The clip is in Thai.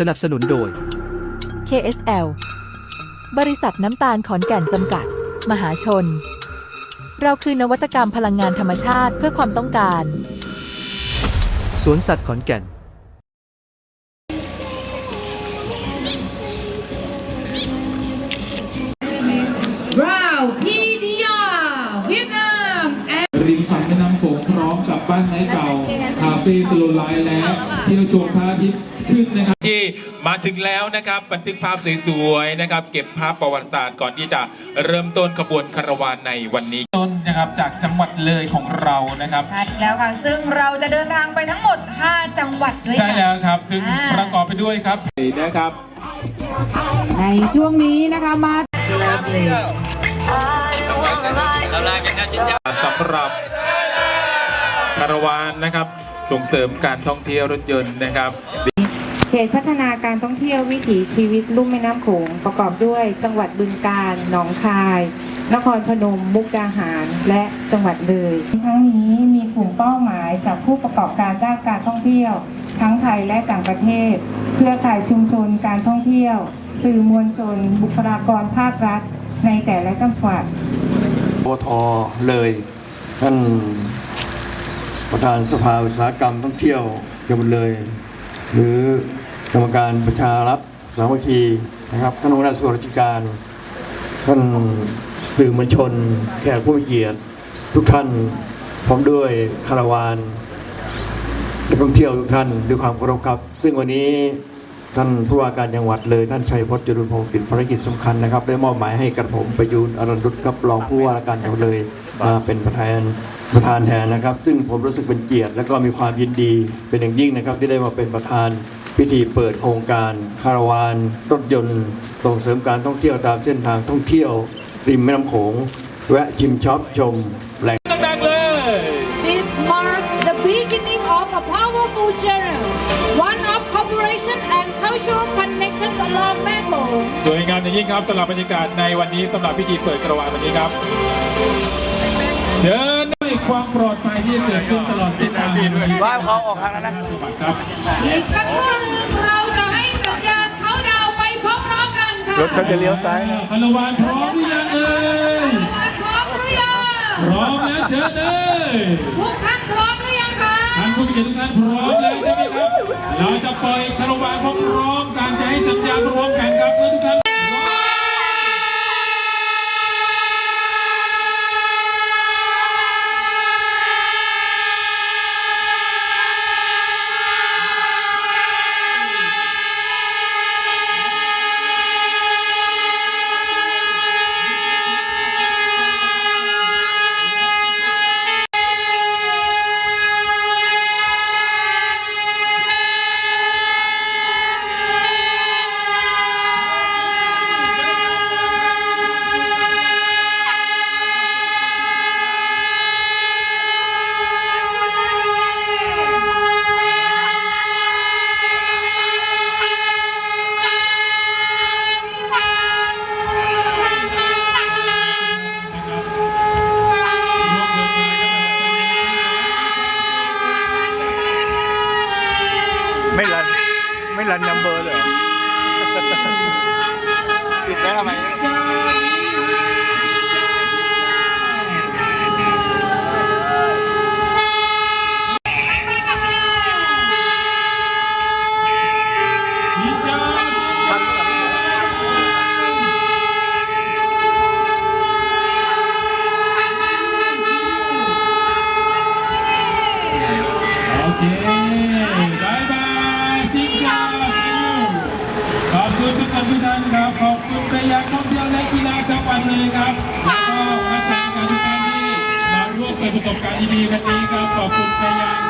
สนับสนุนโดย KSL บริษัทน้ำตาลขอนแก่นจำกัด มหาชน เราคือนวัตกรรมพลังงานธรรมชาติเพื่อความต้องการ สวนสัตว์ขอนแก่น Brown PDR เวียดนามริมฝั่งแม่น้ำโขงพร้อมกับบ้านไม้เก่า คาเฟ่สโลไลท์และที่เราชมพระอาทิตย์ขึ้นนะครับที่มาถึงแล้วนะครับบันทึกภาพสวยๆนะครับ เก็บภาพประวัติศาสตร์ก่อนที่จะเริ่มต้นขบวนคาราวานในวันนี้ต้นนะครับจากจังหวัดเลยของเรานะครับใช่แล้วค่ะซึ่งเราจะเดินทางไปทั้งหมด 5 จังหวัดด้วยใช่กันแล้วครับ ซึ่งอ่าประกอบไปด้วยครับนะครับ ในช่วงนี้นะคะมาสำหรับคาราวานนะครับ ส่งเสริมการท่องเที่ยวรถยนต์นะครับ เขตพัฒนาการท่องเที่ยววิถีชีวิตลุ่มแม่น้ำโขงประกอบด้วย จังหวัดบึงกาฬหนองคาย นครพนม มุกดาหาร และจังหวัดเลยทั้งนี้มีกลุ่มเป้าหมายจากผู้ประกอบการด้านการท่องเที่ยว ทั้งไทยและต่างประเทศเครือข่ายชุมชนการท่องเที่ยว สื่อมวลชน บุคลากรภาครัฐ ในแต่ละจังหวัดปทเลยท่าน ประธานสภาอุตสาหกรรมท่องเที่ยวจังหวัดเลย หรือกรรมการประชารัฐสามัคคีนะครับท่านหัวหน้าส่วนราชการท่านสื่อมวลชน แขกผู้มีเกียรติ ทุกท่านพร้อมด้วยคารวานนักท่องเที่ยวทุกท่านด้วยความเคารพครับ ซึ่งวันนี้ ท่านผู้ว่าการจังหวัดเลยท่านชัยพจน์จรุนพงศ์ติดภารกิจสำคัญนะครับ ได้มอบหมายให้กระผมประยูนอรันรุตครับรองผู้ว่าการจังหวัดเลยมาเป็นประธานประธานแทนนะครับ ซึ่งผมรู้สึกเป็นเกียรติ และก็มีความยินดีเป็นอย่างยิ่งนะครับ ที่ได้มาเป็นประธานพิธีเปิดโครงการคาราวานรถยนต์ส่งเสริมการท่องเที่ยวตามเส้นทางท่องเที่ยว ริมแม่น้ำโขงแวะชิมช็อปชมแหล่ง cooperation and cultural connections along แม่โขงสวยงามอย่างยิ่งครับสำหรับบรรยากาศในวันนี้สำหรับพิธีเปิดคาราวานวันนี้ครับ เชิญด้วยความปลอดภัยที่เกิดขึ้นตลอดเส้นทางว่าเขาออกทางนั้นนะครับอีกสักครู่หนึ่งเราจะให้สัญญาณเขาดาวน์ไปพร้อมๆกันค่ะรถเขาจะเลี้ยวซ้ายคาราวานพร้อมหรือยังเอ่ยพร้อมหรือยังพร้อมแล้วเชิญเลยทุกท่านพร้อม เรา ไม่รัน ไม่รันนัมเบอร์เลยเหรอติดไว้ทำไม กคนทุกท่านครับ ขอบคุณไปยังท่องเที่ยวและกีฬาจังหวัดเลยครับแล้วก็อาสาสมัครทุกท่านที่มาร่วมเปิดประสบการณ์ดีๆวันนี้ครับ ขอบคุณไปยัง